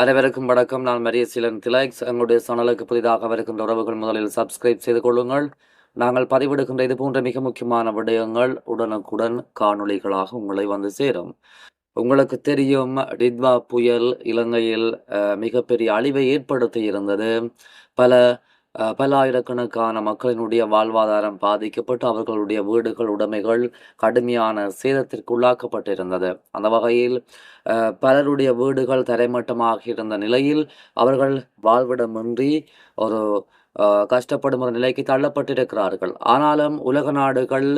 அனைவருக்கும் வணக்கம். நான் மரியசீலன் திலக்ஸ். எங்களுடைய சேனலுக்கு புதிதாக வருகின்ற உறவுகள் முதலில் சப்ஸ்கிரைப் செய்து கொள்ளுங்கள். நாங்கள் பதிவிடுகின்ற இது போன்ற மிக முக்கியமான விடயங்கள் உடனுக்குடன் காணொளிகளாக உங்களை வந்து சேரும். உங்களுக்கு தெரியும் டித்வா புயல் இலங்கையில் மிகப்பெரிய அழிவை ஏற்படுத்தி இருந்தது. பல பல பல்லாயிரக்கணக்கான மக்களினுடைய வாழ்வாதாரம் பாதிக்கப்பட்டு அவர்களுடைய வீடுகள் உடைமைகள் கடுமையான சேதத்திற்கு உள்ளாக்கப்பட்டிருந்தது. அந்த வகையில் அஹ், பலருடைய வீடுகள் தரைமட்டமாக இருந்த நிலையில் அவர்கள் வாழ்விடமின்றி ஒரு அஹ், கஷ்டப்படும் ஒரு நிலைக்கு தள்ளப்பட்டிருக்கிறார்கள். ஆனாலும் உலக நாடுகள்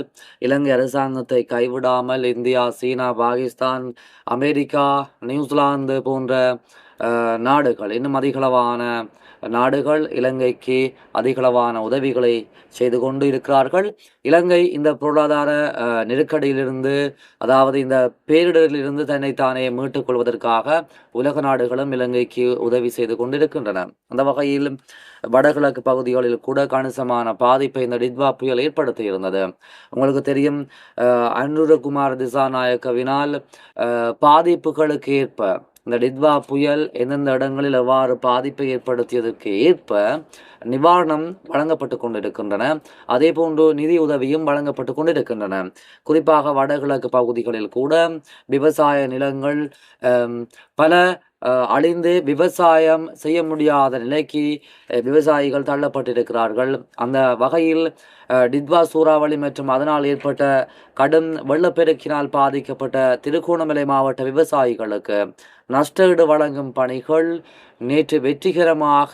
இலங்கை அரசாங்கத்தை கைவிடாமல் India China Pakistan America New Zealand போன்ற நாடுகள் இன்னும் அதிகளவான நாடுகள் இலங்கைக்கு அதிகளவான உதவிகளை செய்து கொண்டு இருக்கிறார்கள். இலங்கை இந்த பொருளாதார நெருக்கடியிலிருந்து அதாவது இந்த பேரிடரிலிருந்து தன்னைத்தானே மீட்டுக் கொள்வதற்காக உலக நாடுகளும் இலங்கைக்கு உதவி செய்து கொண்டிருக்கின்றன. அந்த வகையில் வடகிழக்கு பகுதிகளில் கூட கணிசமான பாதிப்பை இந்த டிட்வா புயல் ஏற்படுத்தி இருந்தது உங்களுக்கு தெரியும் அனுரகுமார் திசாநாயக்கவினால் பாதிப்புகளுக்கு ஏற்ப இந்த டித்வா புயல் எந்தெந்த இடங்களில் எவ்வாறு பாதிப்பை ஏற்படுத்தியதற்கு ஏற்ப நிவாரணம் வழங்கப்பட்டு கொண்டிருக்கின்றன. அதே போன்று நிதி உதவியும் வழங்கப்பட்டு கொண்டிருக்கின்றன. குறிப்பாக வடகிழக்கு பகுதிகளில் கூட விவசாய நிலங்கள் பல அழிந்து விவசாயம் செய்ய முடியாத நிலைக்கு விவசாயிகள் தள்ளப்பட்டிருக்கிறார்கள். அந்த வகையில் டித்வா சூறாவளி மற்றும் அதனால் ஏற்பட்ட கடும் வெள்ளப்பெருக்கினால் பாதிக்கப்பட்ட திருகோணமலை மாவட்ட விவசாயிகளுக்கு நஷ்டஈடு வழங்கும் பணிகள் நேற்று வெற்றிகரமாக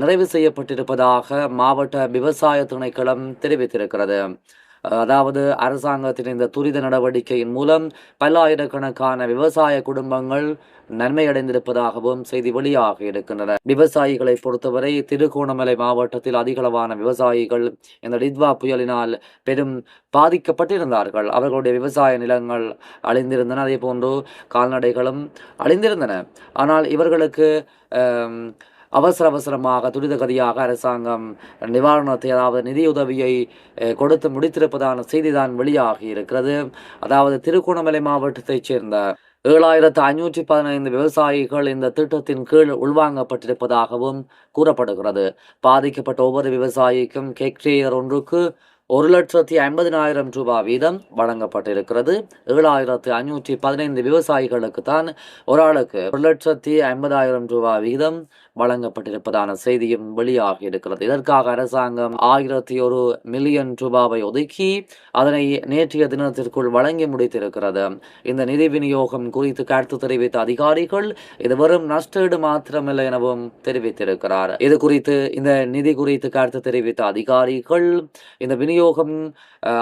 நிறைவு செய்யப்பட்டிருப்பதாக மாவட்ட விவசாய திணைக்களம் தெரிவித்திருக்கிறது. அதாவது அரசாங்கத்தின் இந்த துரித நடவடிக்கையின் மூலம் பல்லாயிரக்கணக்கான விவசாய குடும்பங்கள் நன்மையடைந்திருப்பதாகவும் செய்தி வெளியாக இருக்கின்றன. விவசாயிகளை பொறுத்தவரை திருகோணமலை மாவட்டத்தில் அதிகளவான விவசாயிகள் இந்த டித்வா புயலினால் பெரும் பாதிக்கப்பட்டிருந்தார்கள். அவர்களுடைய விவசாய நிலங்கள் அழிந்திருந்தன. அதே போன்று கால்நடைகளும் அழிந்திருந்தன. ஆனால் இவர்களுக்கு அவசர அவசரமாக துரிதகதியாக அரசாங்கம் நிவாரணத்தை அதாவது நிதியுதவியை கொடுத்து முடித்திருப்பதான செய்திதான் வெளியாகி இருக்கிறது. அதாவது திருகோணமலை மாவட்டத்தைச் சேர்ந்த ஏழாயிரத்து ஐநூற்றி பதினைந்து விவசாயிகள் இந்த திட்டத்தின் கீழ் உள்வாங்கப்பட்டிருப்பதாகவும் கூறப்படுகிறது. பாதிக்கப்பட்ட ஒவ்வொரு விவசாயிக்கும் ஹெக்டேயர் ஒன்றுக்கு ஒரு லட்சத்தி ஐம்பதினாயிரம் ரூபாய் வீதம் வழங்கப்பட்டிருக்கிறது. ஏழாயிரத்து ஐநூற்றி பதினைந்து விவசாயிகளுக்கு தான் ஒரு ஆளுக்கு ஒரு லட்சத்தி ஐம்பதாயிரம் ரூபாய் வீதம் வழங்கப்பட்டிருப்பதான செய்தியும் வெளியாகி இருக்கிறது. இதற்காக அரசாங்கம் ஆயிரத்தி ஒரு மில்லியன் ரூபாவை ஒதுக்கி அதனை நேற்றைய தினத்திற்குள் வழங்கி முடித்திருக்கிறது. இந்த நிதி விநியோகம் குறித்து கருத்து தெரிவித்த அதிகாரிகள் இது வெறும் நஷ்டஈடு மாத்திரமில்லை எனவும் தெரிவித்திருக்கிறார். இது குறித்து இந்த நிதி குறித்து கருத்து தெரிவித்த அதிகாரிகள் இந்த விநியோகம்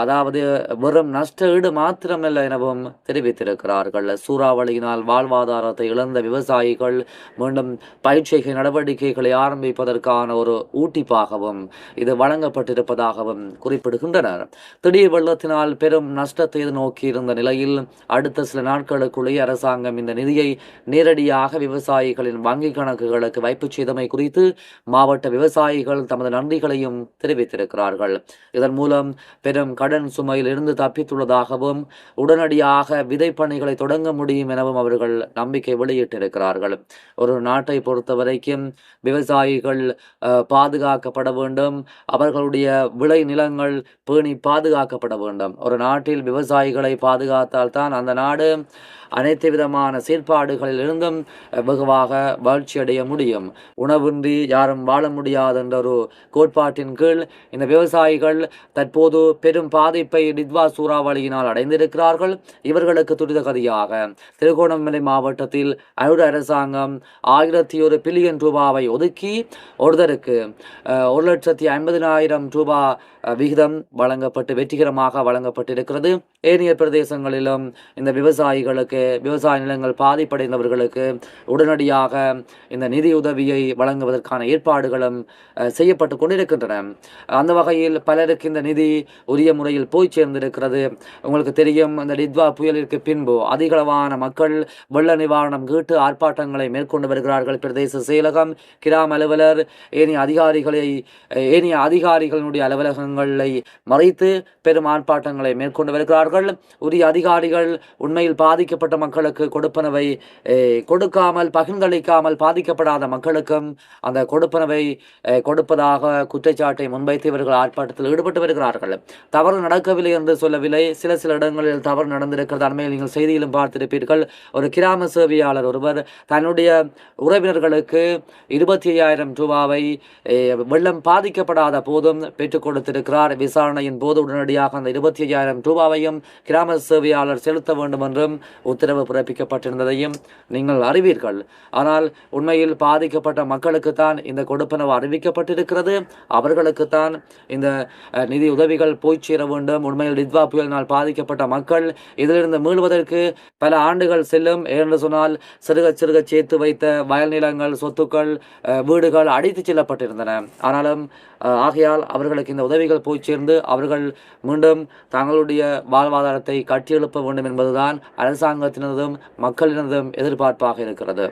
அதாவது வெறும் நஷ்டஈடு மாத்திரமல்ல எனவும் தெரிவித்திருக்கிறார்கள். சூறாவளியினால் வாழ்வாதாரத்தை இழந்த விவசாயிகள் மீண்டும் பயிற்சிகை நடவடிக்கைகளை ஆரம்பிப்பதற்கான ஒரு ஊட்டிப்பாகவும் இது வழங்கப்பட்டிருப்பதாகவும் குறிப்பிடுகின்றனர். திடீர் வெள்ளத்தினால் பெரும் நஷ்டத்தை நோக்கி இருந்த நிலையில் அடுத்த சில நாட்களுக்குள்ளே அரசாங்கம் இந்த நிதியை நேரடியாக விவசாயிகளின் வங்கிக் கணக்குகளுக்கு வைப்புச் செய்தமை குறித்து மாவட்ட விவசாயிகள் தமது நன்றிகளையும் தெரிவித்திருக்கிறார்கள். இதன் மூலம் பெரும் கடன் சுமையில் இருந்து தப்பித்துள்ளதாகவும் உடனடியாக விதைப்பணிகளை தொடங்க முடியும் எனவும் அவர்கள் நம்பிக்கை வெளியிட்டிருக்கிறார்கள். ஒரு நாட்டை பொறுத்த வரைக்கும் விவசாயிகள் பாதுகாக்கப்பட வேண்டும். அவர்களுடைய விளை நிலங்கள் பேணி பாதுகாக்கப்பட வேண்டும். ஒரு நாட்டில் விவசாயிகளை பாதுகாத்தால் தான் அந்த நாடு அனைத்து விதமான செயற்பாடுகளில் இருந்தும் வெகுவாக வளர்ச்சியடைய முடியும். உணவின்றி யாரும் வாழ முடியாது என்ற ஒரு கோட்பாட்டின் கீழ் இந்த விவசாயிகள் தற்போது பெரும் பாதிப்பை டித்வா சூறாவளியினால் அடைந்திருக்கிறார்கள். இவர்களுக்கு துரிதகதியாக திருகோணமலை மாவட்டத்தில் அருட அரசாங்கம் ஆயிரத்தி ஒரு பில்லியன் ரூபாவை ஒதுக்கி ஒருதருக்கு ஒரு லட்சத்தி ஐம்பதினாயிரம் ரூபாய் விகிதம் வழங்கப்பட்டு வெற்றிகரமாக வழங்கப்பட்டிருக்கிறது. ஏனைய பிரதேசங்களிலும் இந்த விவசாயிகளுக்கு விவசாய நிலங்கள் பாதிப்படைந்தவர்களுக்கு உடனடியாக இந்த நிதியுதவியை வழங்குவதற்கான ஏற்பாடுகளும் செய்யப்பட்டு கொண்டிருக்கின்றன. அந்த வகையில் பலருக்கு இந்த நிதி உரிய முறையில் போய் சேர்ந்திருக்கிறது. உங்களுக்கு தெரியும் அந்த டித்வா புயலிற்கு பின்பு அதிகளவான மக்கள் வெள்ள நிவாரணம் கேட்டு ஆர்ப்பாட்டங்களை மேற்கொண்டு வருகிறார்கள். பிரதேச செயலகம் கிராம அலுவலர் ஏனைய அதிகாரிகளை ஏனைய அதிகாரிகளுடைய அலுவலகங்களை மறைத்து பெரும் ஆர்ப்பாட்டங்களை மேற்கொண்டு வருகிறார்கள். உரிய அதிகாரிகள் உண்மையில் பாதிக்கப்பட்ட மக்களுக்கு கொடுப்பனவை கொடுக்காமல் பகிர்ந்தளிக்காமல் பாதிக்கப்படாத மக்களுக்கும் அந்த கொடுப்பனவை கொடுப்பதாக குற்றச்சாட்டை முன்வைத்து இவர்கள் ஆர்ப்பாட்டத்தில் ஈடுபட்டு வருகிறார்கள் தவறு நடக்கவில்லை என்று சொல்லவில்லை. சில சில இடங்களில் தவறு நடந்திருக்கிறது. அண்மையில் நீங்கள் செய்தியிலும் பார்த்திருப்பீர்கள். ஒரு கிராம சேவையாளர் ஒருவர் தன்னுடைய உறவினர்களுக்கு இருபத்தி ஐயாயிரம் ரூபாவை வெள்ளம் பாதிக்கப்படாத போதும் பெற்றுக் கொடுத்திருக்கிறார். விசாரணையின் போது உடனடியாக அந்த இருபத்தி ஐயாயிரம் ரூபாவையும் கிராம சேவையாளர் செலுத்த வேண்டும் என்றும் உத்தரவு பிறப்பிக்கப்பட்டிருந்ததையும் நீங்கள் அறிவீர்கள். ஆனால் உண்மையில் பாதிக்கப்பட்ட மக்களுக்குத்தான் இந்த கொடுப்பனவு அறிவிக்கப்பட்டிருக்கிறது. அவர்களுக்குத்தான் இந்த நிதி நிதி உதவிகள் போய் சேர வேண்டும். உண்மையில் டித்வா புயலினால் பாதிக்கப்பட்ட மக்கள் இதிலிருந்து மீள்வதற்கு பல ஆண்டுகள் செல்லும். என்று சொன்னால் சிறுக சிறுக சேர்த்து வைத்த வயல் நிலங்கள் சொத்துக்கள் வீடுகள் அடித்துச் செல்லப்பட்டிருந்தன. ஆனாலும் ஆகையால் அவர்களுக்கு இந்த உதவிகள் போய் சேர்ந்து அவர்கள் மீண்டும் தங்களுடைய வாழ்வாதாரத்தை கட்டியெழுப்ப வேண்டும் என்பதுதான் அரசாங்கத்தினதும் மக்களினதும் எதிர்பார்ப்பாக இருக்கிறது.